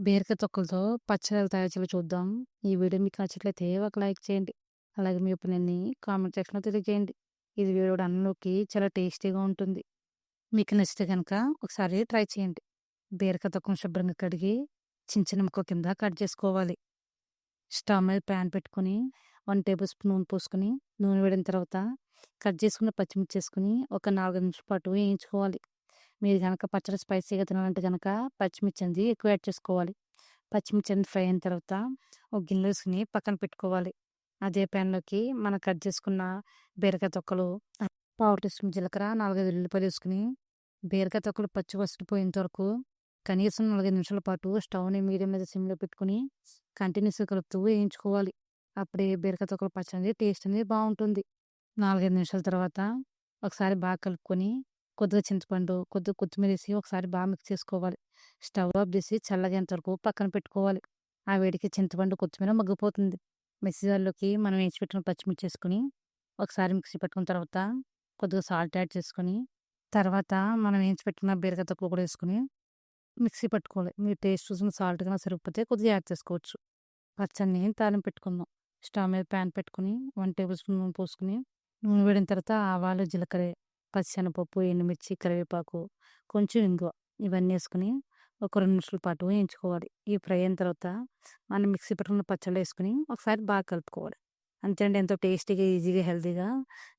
బీరకాయ తొక్కలతో పచ్చడి తయారు చేయాలి చూద్దాం. ఈ వీడియో మీకు నచ్చట్లయితే ఒక లైక్ చేయండి. అలాగే మీ ఒపీనియన్‌ని కామెంట్ సెక్షన్‌లో తెలియజేయండి. ఇది వేడి అన్నంలోకి చాలా టేస్టీగా ఉంటుంది. మీకు నచ్చితే కనుక ఒకసారి ట్రై చేయండి. బీరకాయ తొక్కను శుభ్రంగా కడిగి చిన్న చిన్న ముక్క కింద కట్ చేసుకోవాలి. స్టవ్ మీద ప్యాన్ పెట్టుకొని వన్ టేబుల్ స్పూన్ నూనె పోసుకొని నూనె వేడిన తర్వాత కట్ చేసుకున్న పచ్చిమిర్చి వేసుకుని ఒక నాలుగు నిమిషం పాటు వేయించుకోవాలి. మీరు కనుక పచ్చడి స్పైసీగా తినాలంటే కనుక పచ్చిమిర్చి అనేది ఎక్కువ యాడ్ చేసుకోవాలి. పచ్చిమిర్చి అనేది ఫ్రై అయిన తర్వాత ఒక గిన్నెసుకుని పక్కన పెట్టుకోవాలి. అదే ప్యాన్‌లోకి మనం కట్ చేసుకున్న బీరకాయ తొక్కలు, పావు టీ స్పూన్ జీలకర్ర, 4, 5 ఉల్లిపాయలు వేసుకుని బీరకాయ తొక్కలు పచ్చి వసిపోయేంత వరకు కనీసం 4, 5 నిమిషాల పాటు స్టవ్‌ని మీడియం మీద సిమ్‌లో పెట్టుకొని కంటిన్యూస్‌గా కలుపుతూ వేయించుకోవాలి. అప్పుడే బీరకాయ తొక్కలు పచ్చడి అనేది టేస్ట్ అనేది బాగుంటుంది నాలుగైదు నిమిషాల తర్వాత ఒకసారి బాగా కలుపుకొని కొద్దిగా చింతపండు, కొద్దిగా కొత్తిమీర వేసి ఒకసారి బాగా మిక్స్ చేసుకోవాలి. స్టవ్ ఆఫ్ చేసి చల్లగేంత వరకు పక్కన పెట్టుకోవాలి. ఆ వేడికి చింతపండు, కొత్తిమీర మగ్గిపోతుంది. మిక్సీ జార్‌లోకి మనం వేయించి పెట్టిన పచ్చిమిర్చి వేసుకొని ఒకసారి మిక్సీ పట్టుకున్న తర్వాత కొద్దిగా సాల్ట్ యాడ్ చేసుకొని తర్వాత మనం వేయించి పెట్టుకున్న బీరకాయ తక్కువ కూడా వేసుకొని మిక్సీ పట్టుకోవాలి. మీ టేస్ట్ చూసిన సాల్ట్ కన్నా సరిపోతే కొద్దిగా యాడ్ చేసుకోవచ్చు. పచ్చడిని తాలింపు పెట్టుకుందాం. స్టవ్ మీద ప్యాన్ పెట్టుకొని 1 టేబుల్ స్పూన్ నూనె పోసుకొని నూనె వేడిన తర్వాత ఆవాలు, జీలకర్ర, పచ్చిశనగపప్పు, ఎండుమిర్చి, కరివేపాకు, కొంచెం ఇంగువ ఇవన్నీ వేసుకొని ఒక రెండు నిమిషాల పాటు వేయించుకోవాలి. ఈ ఫ్రై అయిన తర్వాత మనం మిక్సీ పట్టుకున్న పచ్చళ్ళు వేసుకొని ఒకసారి బాగా కలుపుకోవాలి. అంతే అండి ఎంతో టేస్టీగా, ఈజీగా, హెల్తీగా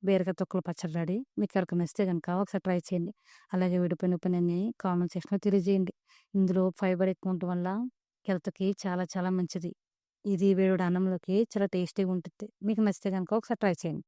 బీరకాయ తొక్కలు పచ్చడి రెడీ. మీకు ఎవరికి నచ్చితే కనుక ఒకసారి ట్రై చేయండి. అలాగే విడిపోయిన పైన కామెంట్ సెక్షన్‌లో తెలియజేయండి. ఇందులో ఫైబర్ ఎక్కువ ఉండటం వల్ల హెల్త్‌కి చాలా చాలా మంచిది. ఇది వేడి అన్నంలోకి చాలా టేస్టీగా ఉంటుంది. మీకు నచ్చితే కనుక ఒకసారి ట్రై చేయండి.